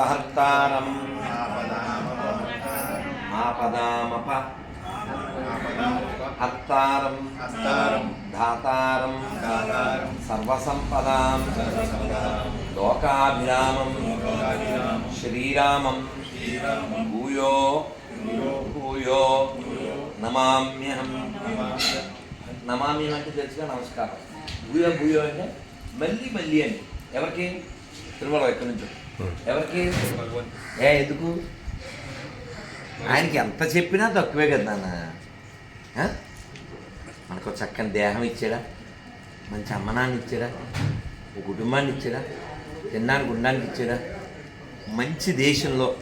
ఆపదామపహర్తారం ఆపదామప. హర్తారం. ధాతారం. దాతారం సర్వసంపదాం. లోకాభిరామం. శ్రీరామం. భూయో. భూయో. నమామ్యహం. నమామ్య నమామ్యం అంటే తెలుసుగా నమస్కారం. భూయో భూయో అంటే మళ్ళీ మళ్ళీ అని. ఎవరికి? తిరుమల ఎక్కడి నుంచి ఎవరికి? ఏ ఎందుకు? ఆయనకి ఎంత చెప్పినా తక్కువే కదా నాన్న. మనకు చక్కని దేహం ఇచ్చాడా? మంచి అమ్మనాన్ని ఇచ్చాడా? ఒక కుటుంబాన్ని ఇచ్చాడా? తినడానికి ఉండడానికి ఇచ్చాడా? మంచి దేశంలో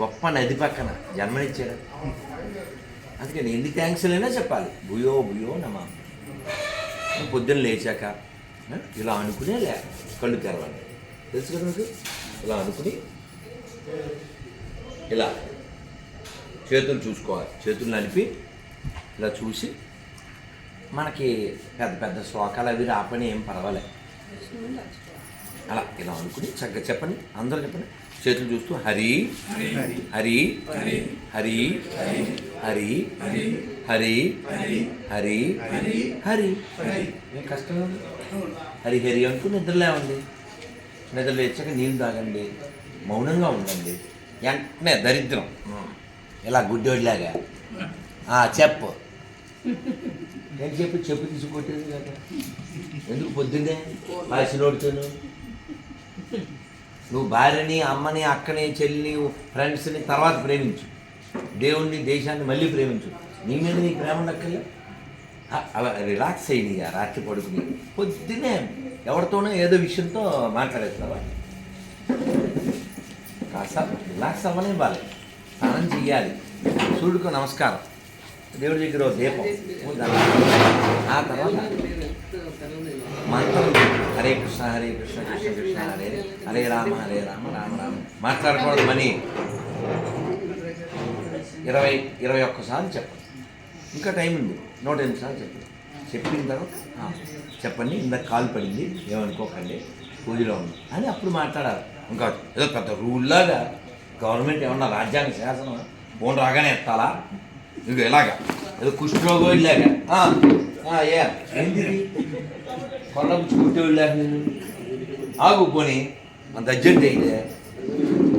గొప్ప నది పక్కన జన్మనిచ్చాడా? అందుకని ఎన్ని థ్యాంక్స్ అయినా చెప్పాలి. భూయో భూయో నమా. పొద్దున్న లేచాక ఇలా అనుకునే లే కళ్ళు తెరవాలి. తెలుసు కదా మీకు ఇలా అనుకుని ఇలా చేతులు చూసుకోవాలి చేతులు నలిపి ఇలా చూసి మనకి పెద్ద పెద్ద శ్లోకాలు అవి రాపని ఏం పర్వాలే అలా ఇలా అనుకుని చక్కగా చెప్పండి అందరూ చెప్పండి చేతులు చూస్తూ హరి హరి హరి హరి హరి హరి హరి హరి హరి హరి అనుకుని నిద్రలేవండి నిద్ర లేచాక నీళ్ళు తాగండి మౌనంగా ఉండండి. వెంటనే దరిద్రం. ఇలా గుడ్డోడిలాగా. ఆ, చెప్పు. ఏం చెప్పు చెప్పు తీసుకొట్టేది కదా ఎందుకు పొద్దున్నే పాసినోడుతాను నువ్వు భార్యని అమ్మని అక్కని చెల్లిని ఫ్రెండ్స్ని తర్వాత ప్రేమించు. దేవుణ్ణి దేశాన్ని మళ్ళీ ప్రేమించు. నీ మీద నీ ప్రేమ అవ రిలాక్స్ అయ్యింది రాత్రి పడుకుని పొద్దున్నే ఎవరితోనో ఏదో విషయంతో మాట్లాడేస్తావా కాస్త రిలాక్స్ అవ్వనే ఇవ్వాలి స్నానం చెయ్యాలి. సూర్యుడికి నమస్కారం. దేవుడి దగ్గర దీపం. ఆ తర్వాత మంత్రం హరే కృష్ణ హరే కృష్ణ కృష్ణ కృష్ణ హరే హరే, రామ హరే రామ రామ రామ. మాట్లాడకూడదు మనీ. ఇరవై ఇరవై ఒక్కసార్లు చెప్పండి ఇంకా టైం ఉంది. నూట ఎనిమిది సార్లు చెప్పండి చెప్పిన తర్వాత చెప్పండి ఇందాక కాలు పడింది ఏమనుకోకండి పూజలో ఉంది. అని అప్పుడు మాట్లాడాలి ఇంకా ఏదో పెద్ద రూల్లాగా గవర్నమెంట్ ఏమన్నా రాజ్యాంగ శాసనం ఫోన్ రాగానే ఎత్తాలా? ఇక ఇలాగా ఏదో కుష్ఠరోగం ఇలాగా. ఏ ఏంది కొల్ల పుచ్చుకుంటే వెళ్ళాక నేను? ఆగు పోని అంత అర్జెంట్ అయితే.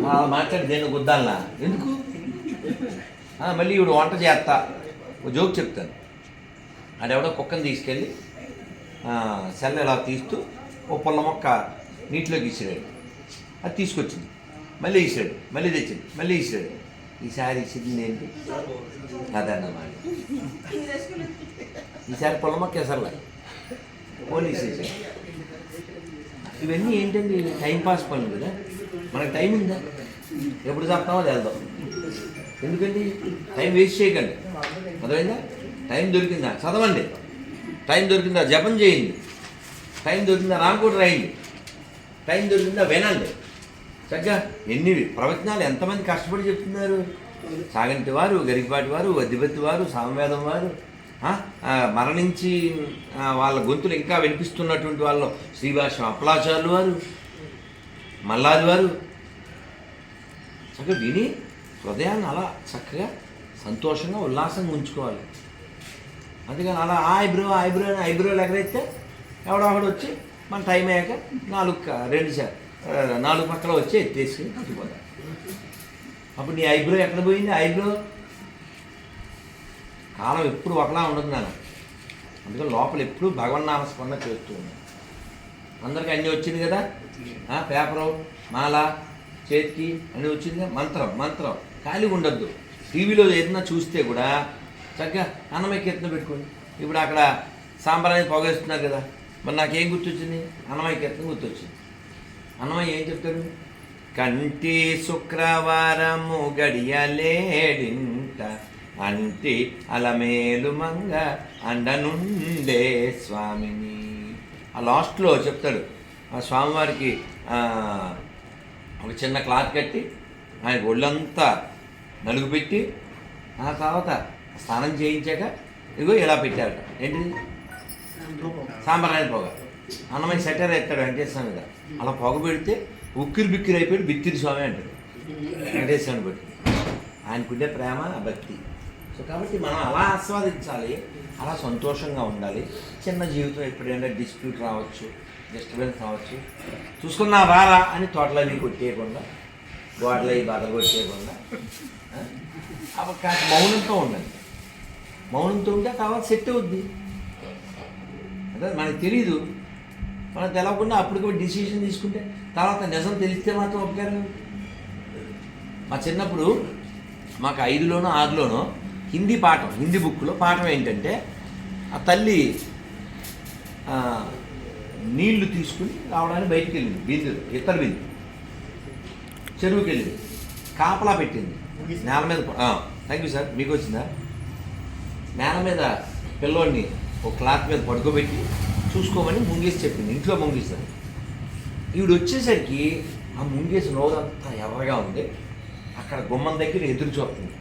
అలా మాట్లాడి దేని గుద్దాలనా? ఎందుకు? మళ్ళీ ఇప్పుడు వంట చేస్తా. ఒక జోక్ చెప్తాను. ఆడెవడో కుక్కని తీసుకెళ్ళి సెల్ సెల్ల ఇలా తీస్తూ ఓ పొల్ల మొక్క నీటిలోకి ఇసిరాడు. అది తీసుకొచ్చింది. మళ్ళీ ఇసిరాడు. మళ్ళీ తెచ్చింది. మళ్ళీ ఇసిరాడు. ఈసారి ఇసింది ఏంటి? అదన్నమాట. ఈసారి పొల్ల మొక్క ఎసరలే. పోలీస్ ఇవన్నీ ఏంటండి? టైం పాస్ పనులు కదా. మనకు టైం ఉందా? ఎప్పుడు చెప్తామో వెళ్దాం ఎందుకండి? టైం వేస్ట్ చేయకండి. అర్థమైందా? టైం దొరికిందా? చదవండి. టైం దొరికిందా? జపం చేయండి. టైం దొరికిందా? రాంకోటి రాయండి. టైం దొరికిందా? వినండి. చక్కగా ఎన్ని ప్రవచనాలు ఎంతమంది కష్టపడి చెప్తున్నారు? సాగంటి వారు గరికపాటి వారు వద్దిపత్తి వారు సామవేదం వారు మరణించి వాళ్ళ గొంతులు ఇంకా వినిపిస్తున్నటువంటి వాళ్ళు శ్రీభాష అప్పలాచార్యులు వారు మల్లాది వారు. చక్కగా విని హృదయాన్ని అలా చక్కగా సంతోషంగా ఉల్లాసంగా ఉంచుకోవాలి. అందుకని అలా ఆ ఐబ్రో ఐబ్రో అని ఐబ్రోలు ఎగరైతే ఎవడో ఒకడు వచ్చి మన టైం అయ్యాక నాలుగు రెండు సార్ నాలుగు పక్కల వచ్చి ఎత్తేసి కట్టుకోదా అప్పుడు నీ ఐబ్రో ఎక్కడ పోయింది? ఐబ్రో కాలం ఎప్పుడు ఒకలా ఉండదు నాన్న. అందుకని లోపల ఎప్పుడు భగవన్నామ స్మరణ చేస్తూ ఉన్నాను అందరికీ అన్నీ వచ్చింది కదా? ఆ, పేపరు మాల చేతికి అన్నీ వచ్చింది మంత్రం మంత్రం. ఖాళీగా ఉండద్దు. టీవీలో ఏదైనా చూస్తే కూడా చక్కగా అన్నమయ్య కీర్తన పెట్టుకోండి ఇప్పుడు అక్కడ సాంబ్రాన్ని పొగేస్తున్నారు కదా మరి నాకేం గుర్తొచ్చింది? అన్నమయ్య కీర్తన గుర్తొచ్చింది. అన్నమయ్య ఏం చెప్తాడు కంటి శుక్రవారము గడియలేడింట అంటి అలమేలు మంగ అండనుండే స్వామిని. ఆ లాస్ట్లో చెప్తాడు ఆ స్వామివారికి ఒక చిన్న క్లాత్ కట్టి ఆయన ఒళ్ళంతా నలుగు పెట్టి ఆ తర్వాత స్నానం చేయించాక ఇగో ఇలా పెట్టారట. ఏంటిది? సాంబ్రాణి పొగ. అన్నమయ్య సెటర్ ఎత్తాడు వెంకటేశ్వర మీద. అలా పొగ పెడితే ఉక్కిరి బిక్కిరి అయిపోయాడు బిత్తిరి స్వామి అంటాడు. వెంకటేశ్వరుని బట్టి ఆయనకుండే ప్రేమ భక్తి. సో కాబట్టి మనం అలా ఆస్వాదించాలి అలా సంతోషంగా ఉండాలి. చిన్న జీవితం ఎప్పుడైనా డిస్ప్యూట్ రావచ్చు డిస్టర్బెన్స్ రావచ్చు. చూసుకున్నా రారా అని తోటలన్నీ కొట్టేయకుండా గోడలవి బాధలు కొట్టేయకుండా అప్పుడు కాస్త మౌనంతో ఉండండి. మౌనంతో ఉంటే తర్వాత సెట్ అవుద్ది. అంటే మనకు తెలీదు. మనకు తెలవకుండా అప్పటికప్పుడు డిసిషన్ తీసుకుంటే తర్వాత నిజం తెలిస్తే మాత్రం ఏమిటి? మా చిన్నప్పుడు మాకు ఐదులోనో ఆరులోనో హిందీ పాఠం హిందీ బుక్లో పాఠం ఏంటంటే ఆ తల్లి నీళ్ళు తీసుకుని రావడానికి బయటికి వెళ్ళింది బిందు ఇతర బిందు. చెరువుకి వెళ్ళింది. కాపలా పెట్టింది. నేల మీద థ్యాంక్ యూ సార్ మీకు వచ్చిందా? నేల మీద పిల్లోడిని ఒక క్లాత్ మీద పడుకోబెట్టి చూసుకోమని ముంగేసి చెప్పింది. ఇంట్లో ముంగేసాను ఈవిడ వచ్చేసరికి ఆ ముంగేసి రోజంతా ఎర్రగా ఉంది. అక్కడ గుమ్మం దగ్గర ఎదురు చూస్తుంది.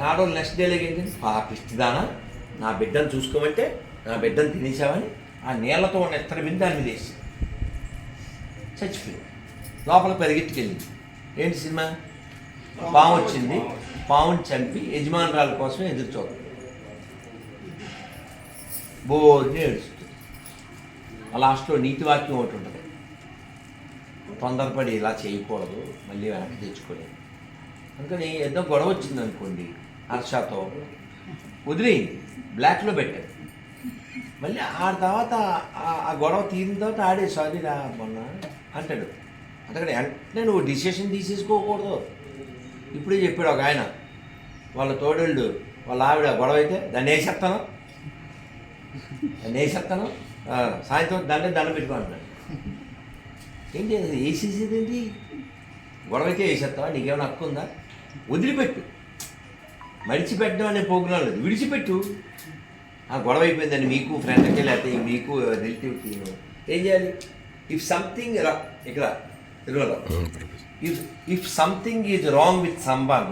ఆడో నెక్స్ట్ డే ఏంటి పాపిస్తుందానా నా బిడ్డను చూసుకోమంటే నా బిడ్డను తినేసావని ఆ నీళ్ళతో ఉన్న ఎత్తడి బిందు దాన్ని తీసి చచ్చిపోయింది. లోపల పరిగెత్తుకెళ్ళింది. ఏంటి సినిమా? పాము వచ్చింది. పావుని చంపి యజమానురాల కోసం ఎదురు చూస్తుంది. బోర్ని ఏడుస్తుంది ఆ లాస్ట్లో నీతివాక్యం ఒకటి ఉంటుంది. తొందరపడి ఇలా చేయకూడదు మళ్ళీ వెనక్కి తెచ్చుకోలేదు. అందుకని ఏదో గొడవ వచ్చింది అనుకోండి హర్షతో వదిలేయింది బ్లాక్లో పెట్టాడు. మళ్ళీ ఆ తర్వాత ఆ- ఆ గొడవ తీరిన తర్వాత ఆడే సారీ రా మొన్న అంటాడు. అందుకని వెంటనే నువ్వు డిసిషన్ తీసేసుకోకూడదు. ఇప్పుడే చెప్పాడు ఒక ఆయన వాళ్ళ తోడేళ్ళు వాళ్ళ ఆవిడ గొడవ అయితే దాన్ని వేసేస్తాను నేను వేసేస్తాను సాయంత్రం దాన్ని దండం పెట్టుకోండి ఏంటి వేసేసేది ఏంటి? గొడవ అయితే వేసేస్తావా నీకేమైనా హక్కు ఉందా? వదిలిపెట్టు. మడిచిపెట్టడం అనే ప్రోగ్రాం లేదు. విడిచిపెట్టు. ఆ గొడవ అయిపోయిందని మీకు ఫ్రెండ్కి లేకపోతే మీకు రిలేటివ్కి ఏం చేయాలి? ఇఫ్ సంథింగ్ రా ఇక్కడ తెలుగులో if if something is wrong with సంబాన్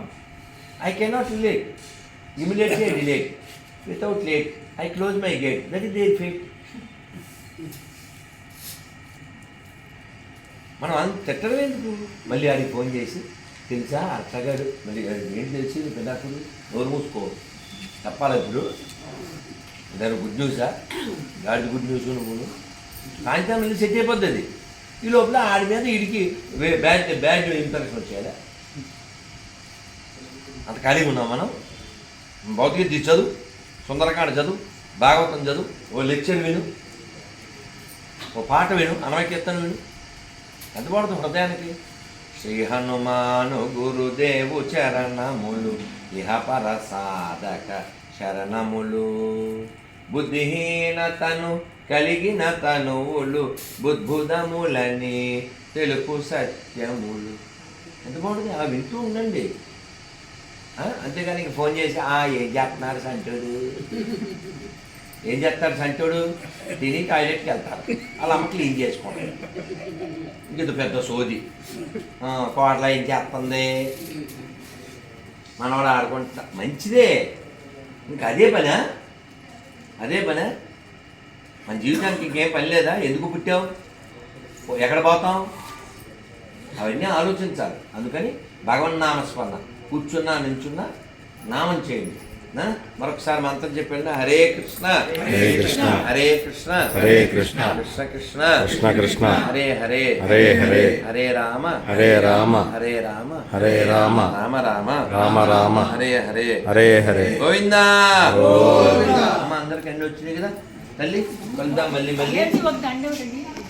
I cannot relate immediately relate without late I close my gate that is there fate మనం అంత తిట్టడం ఎందుకు? మళ్ళీ ఆడికి ఫోన్ చేసి తెలుసా అత్తగాడు మళ్ళీ ఏం తెలిసి? పెద్దప్పుడు నోరు మూసుకో. తప్పాలి ఇప్పుడు? దాని గుడ్ న్యూసా గాడి గుడ్ న్యూస్ నువ్వు. సాయంత్రం మళ్ళీ సెట్ అయిపోద్ది ఈ లోపల ఆడి మీద ఇడికి బ్యాడ్ బ్యాడ్ ఇంప్రెషన్ వచ్చేయాలి? అంత ఖాళీగా ఉన్నాం మనం. భౌతిక చదువు. సుందరకాండ చదువు భాగవతం చదువు ఓ లెక్చర్ విను ఓ పాట విను అనవకీర్తన విను. ఎంత పడుతుంది హృదయానికి శ్రీ హనుమాను గురుదేవు చరణములు ఇహ పర సాధక శరణములు బుద్ధిహీనతను కలిగిన తనువులు బుద్భుతములని తెలుపు సత్యములు. ఎంత బాగుంటుంది అలా వింటూ ఉండండి. అంతేగాని ఇంక ఫోన్ చేసి "ఆ, ఏం చేస్తున్నారు సంటోడు? ఏం చేస్తారు సంటోడు? తిని టాయిలెట్కి వెళ్తారు. వాళ్ళ అమ్మ క్లీన్ చేసుకుంటారు. ఇంక పెద్ద సోది. కోట్ల ఏం చేస్తుంది? మనవాడు ఆడుకుంటా మంచిదే. ఇంక అదే పనా? అదే పనా? మన జీవితానికి ఇంకేం పని లేదా? ఎందుకు పుట్టాం ఎక్కడ పోతాం? అవన్నీ ఆలోచించాలి. అందుకని భగవన్ నామస్మరణ కూర్చున్నా నించున్నా నామం చేయండి నా? మరొకసారి మంత్రం చెప్పండి హరే కృష్ణ హరే కృష్ణ. హరే కృష్ణ హరే కృష్ణ. కృష్ణ కృష్ణ కృష్ణ కృష్ణ. హరే హరే హరే హరే. హరే రామ హరే రామ. హరే రామ హరే రామ. రామ రామ రామ రామ. హరే హరే హరే హరే గోవిందా గోవిందా. అమ్మ అందరికి అన్ని వచ్చినాయి కదా తల్లి కలుద్దాం మళ్ళీ మళ్ళీ